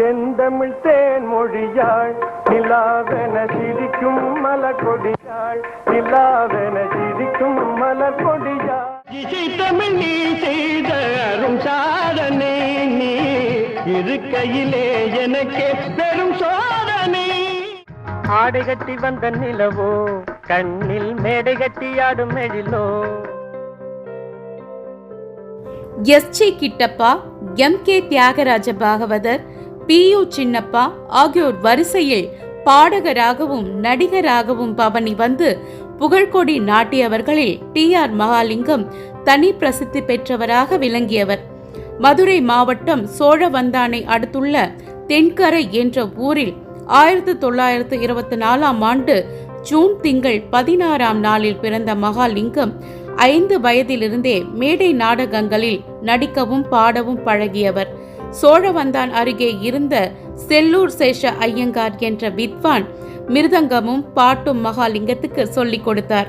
செந்தமிழ் தேன் மொழியாள் நிலாவென சிரிக்கும் மலர் கொடியாள் நிலாவென சிரிக்கும் மலர் கொடியாள் இசை தமிழ் நீ செய்த அரும் சாதனை நீ இருக்கையிலே எனக்கு பெரும் சோதனை. ஆடை கட்டி வந்த நிலவோ கண்ணில் மேடை கட்டி ஆடும் எழிலோ. S G Kittappa M K Thyagaraja Bhagavathar P U Chinnappa ஆகியோர் வரிசையில் பாடகராகவும் நடிகராகவும் பவனி வந்து புகழ்கொடி நாட்டியவர்களில் டி ஆர் மகாலிங்கம் தனி பிரசித்தி பெற்றவராக விளங்கியவர். மதுரை மாவட்டம் சோழவந்தானை அடுத்துள்ள தென்கரை என்ற ஊரில் ஆயிரத்து தொள்ளாயிரத்து இருபத்தி நாலாம் ஆண்டு ஜூன் திங்கள் பதினாறாம் நாளில் பிறந்த மகாலிங்கம் ஐந்து வயதிலிருந்தே மேடை நாடகங்களில் நடிக்கவும் பாடவும் பழகியவர். சோழவந்தான் அருகே இருந்த செல்லூர் சேஷ ஐயங்கார் என்ற வித்வான் மிருதங்கமும் பாட்டும் மகாலிங்கத்துக்கு சொல்லிக் கொடுத்தார்.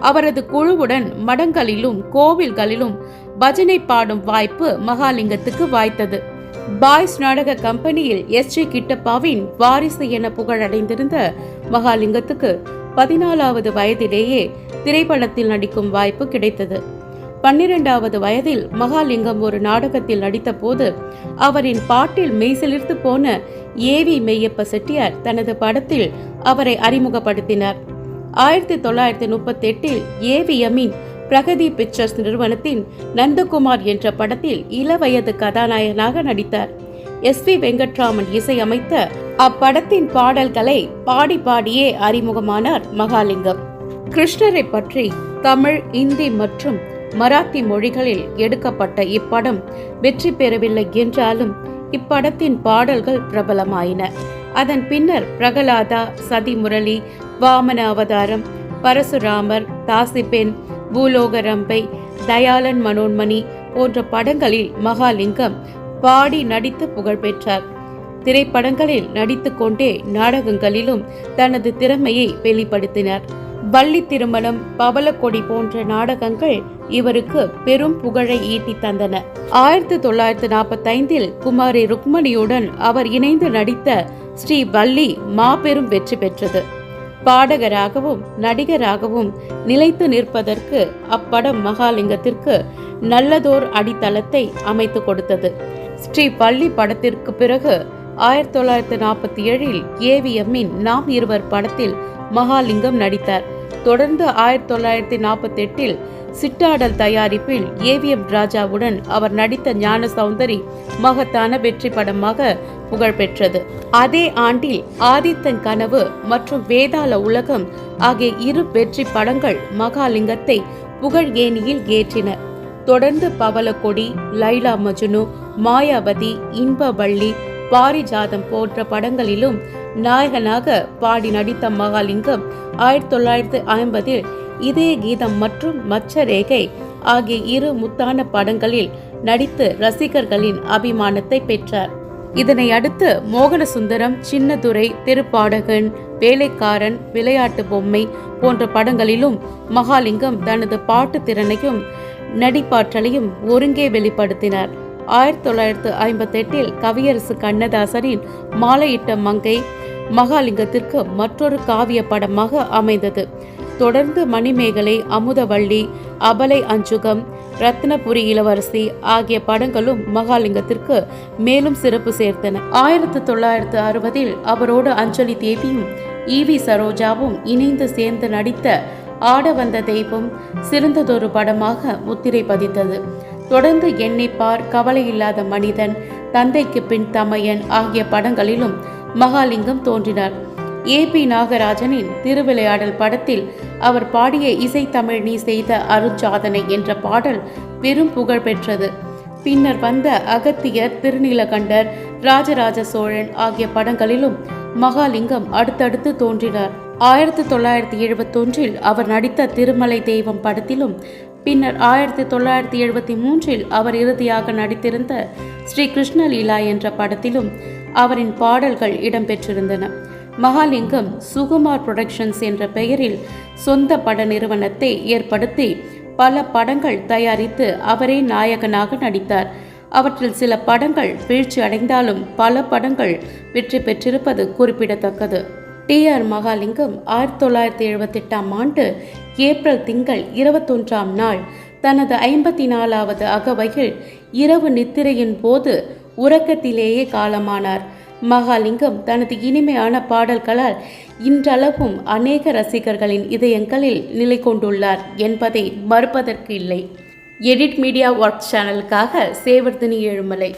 அவரது குழுவுடன் மடங்களிலும் கோவில்களிலும் பஜனை பாடும் வாய்ப்பு மகாலிங்கத்துக்கு வாய்த்தது. பாய்ஸ் நாடக கம்பெனியில் எஸ். ஜி. கிட்டப்பாவின் வாரிசு என புகழடைந்திருந்த மகாலிங்கத்துக்கு பதினாலாவது வயதிலேயே திரைப்படத்தில் நடிக்கும் வாய்ப்பு கிடைத்தது. பன்னிரெண்டாவது வயதில் மகாலிங்கம் ஒரு நாடகத்தில் நடித்தபோது அவரின் பாட்டில் மெய்சிலிர்த்து போன ஏவி மெய்யப்ப செட்டியார் தனது படத்தில் அவரை அறிமுகப்படுத்தினார். ஆயிரத்தி தொள்ளாயிரத்தி முப்பத்தி எட்டில் ஏவிஎம்மின் பிரகதி பிக்சர்ஸ் நிறுவனத்தின் நந்தகுமார் என்ற படத்தில் இளவயது கதாநாயகனாக நடித்தார். எஸ் வி வெங்கட்ராமன் இசையமைத்த அப்படத்தின் பாடல்களை பாடி பாடியே அறிமுகமானார் மகாலிங்கம். கிருஷ்ணரை பற்றி தமிழ் இந்தி மற்றும் மராத்தி மொழிகளில் எடுக்கப்பட்ட இப்படம் வெற்றி பெறவில்லை என்றாலும் இப்படத்தின் பாடல்கள் பிரபலமாயின. அதன் பின்னர் பிரகலாதா சதிமுரளி வாமன அவதாரம் பரசுராமர் தாசிபென் பூலோகரம்பை தயாளன் மனோன்மணி போன்ற படங்களில் மகாலிங்கம் பாடி நடித்து புகழ்பெற்றார் திரைப்படங்களில் நடித்துக்கொண்டே நாடகங்களிலும் தனது திறமையை வெளிப்படுத்தினார். வள்ளி திருமணம் பவளக்கொடி போன்ற நாடகங்கள் இவருக்கு பெரும் புகழை ஈட்டி தந்தன. ஆயிரத்தி தொள்ளாயிரத்தி நாற்பத்தைந்தில் குமாரி ருக்மணியுடன் அவர் இணைந்து நடித்த ஸ்ரீ வள்ளி மாபெரும் வெற்றி பெற்றது. பாடகராகவும் நடிகராகவும் நிலைத்து நிற்பதற்கு அப்படம் மகாலிங்கத்திற்கு நல்லதோர் அடித்தளத்தை அமைத்து கொடுத்தது. ஸ்ரீ பள்ளி படத்திற்கு பிறகு ஆயிரத்தி தொள்ளாயிரத்தி நாற்பத்தி ஏழில் ஏவிஎம்மின் நாம் இருவர் படத்தில் மகாலிங்கம் நடித்தார். தொடர்ந்து ஆயிரத்தி தொள்ளாயிரத்தி நாற்பத்தி எட்டில் சிட்டாடல் தயாரிப்பில் ஏவிஎம் ராஜாவுடன் அவர் நடித்த ஞான சௌந்தரி மகத்தான வெற்றி படமாக புகழ்பெற்றது. அதே ஆண்டில் ஆதித்தன் கனவு மற்றும் வேதாள உலகம் ஆகிய இரு வெற்றி படங்கள் மகாலிங்கத்தை புகழ் ஏணியில் ஏற்றின. தொடர்ந்து பவளக்கொடி லைலா மஜ்னு மாயாவதி இன்பவள்ளி பாரிஜாதம் போன்ற படங்களிலும் நாயகனாக பாடி நடித்த மகாலிங்கம் ஆயிரத்தி தொள்ளாயிரத்தி ஐம்பதில் இதே கீதம் மற்றும் மச்ச ரேகை ஆகிய இரு முத்தான படங்களில் நடித்து ரசிகர்களின் அபிமானத்தை பெற்றார். இதனை அடுத்து மோகனசுந்தரம் சின்னதுரை திருப்பாடகன் வேலைக்காரன் விளையாட்டு பொம்மை போன்ற படங்களிலும் மகாலிங்கம் தனது பாட்டு திறனையும் நடிப்பாற்றலையும் ஒருங்கே வெளிப்படுத்தினார். ஆயிரத்தி தொள்ளாயிரத்து ஐம்பத்தெட்டில் கவியரசு கண்ணதாசரின் மாலையிட்ட மங்கை மகாலிங்கத்திற்கு மற்றொரு காவிய படமாக அமைந்தது. தொடர்ந்து மணிமேகலை அமுதவள்ளி அபலை அஞ்சுகம் ரத்னபுரி இளவரசி ஆகிய படங்களும் மகாலிங்கத்திற்கு மேலும் சிறப்பு சேர்த்தன. ஆயிரத்தி தொள்ளாயிரத்து அறுபதில் அவரோடு அஞ்சலி தேவியும் ஈவி சரோஜாவும் இணைந்து சேர்ந்து நடித்த ஆட வந்த தெய்வம் சிறந்ததொரு படமாக முத்திரை பதித்தது. தொடர்ந்து எண்ணிப்பார் கவலை இல்லாத மனிதன். தந்தைக்கு பின் தமையன் ஆகிய படங்களிலும் மகாலிங்கம் தோன்றினார். ஏ பி நாகராஜனின் திருவிளையாடல் படத்தில் அவர் பாடிய இசை தமிழ் நீ செய்த அருட்சாதனை என்ற பாடல் பெரும் புகழ் பெற்றது. பின்னர் வந்த அகத்தியர் திருநீலகண்டர் ராஜராஜ சோழன் ஆகிய படங்களிலும் மகாலிங்கம் அடுத்தடுத்து தோன்றினார். ஆயிரத்தி தொள்ளாயிரத்தி எழுபத்தொன்றில் அவர் நடித்த திருமலை தெய்வம் படத்திலும் பின்னர் ஆயிரத்தி தொள்ளாயிரத்தி எழுபத்தி மூன்றில் அவர் இறுதியாக நடித்திருந்த ஸ்ரீ கிருஷ்ணலீலா என்ற படத்திலும் அவரின் பாடல்கள் இடம்பெற்றிருந்தன. மகாலிங்கம் சுகுமார் புரொடக்ஷன்ஸ் என்ற பெயரில் சொந்த பட நிறுவனத்தை ஏற்படுத்தி பல படங்கள் தயாரித்து அவரே நாயகனாக நடித்தார். அவற்றில் சில படங்கள் வீழ்ச்சி அடைந்தாலும் பல படங்கள் வெற்றி பெற்றிருப்பது குறிப்பிடத்தக்கது. டி ஆர் மகாலிங்கம் ஆயிரத்தி தொள்ளாயிரத்தி எழுபத்தெட்டாம் ஆண்டு ஏப்ரல் திங்கள் இருபத்தொன்றாம் நாள் தனது ஐம்பத்தி நாலாவது அகவையில் இரவு நித்திரையின் போது உறக்கத்திலேயே காலமானார். மகாலிங்கம் தனது இனிமையான பாடல்களால் இன்றளவும் அநேக ரசிகர்களின் இதயங்களில் நிலை கொண்டுள்ளார் என்பதை மறுப்பதற்கு இல்லை. எடிட் மீடியா ஒர்க் சேனலுக்காக சேவர்தினி ஏழுமலை.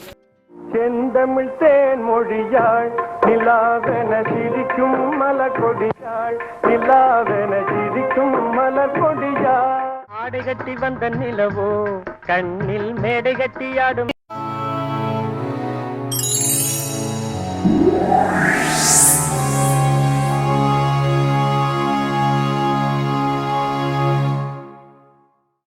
செந்தமிழ் தேன் மொழியாள் நிலாவென சிரிக்கும் மலக்கொடியாள் நிலாவென சிரிக்கும் மலக்கொடியாள் ஆடை கட்டி வந்த நிலவோ கண்ணில் மேடை கட்டியாடும்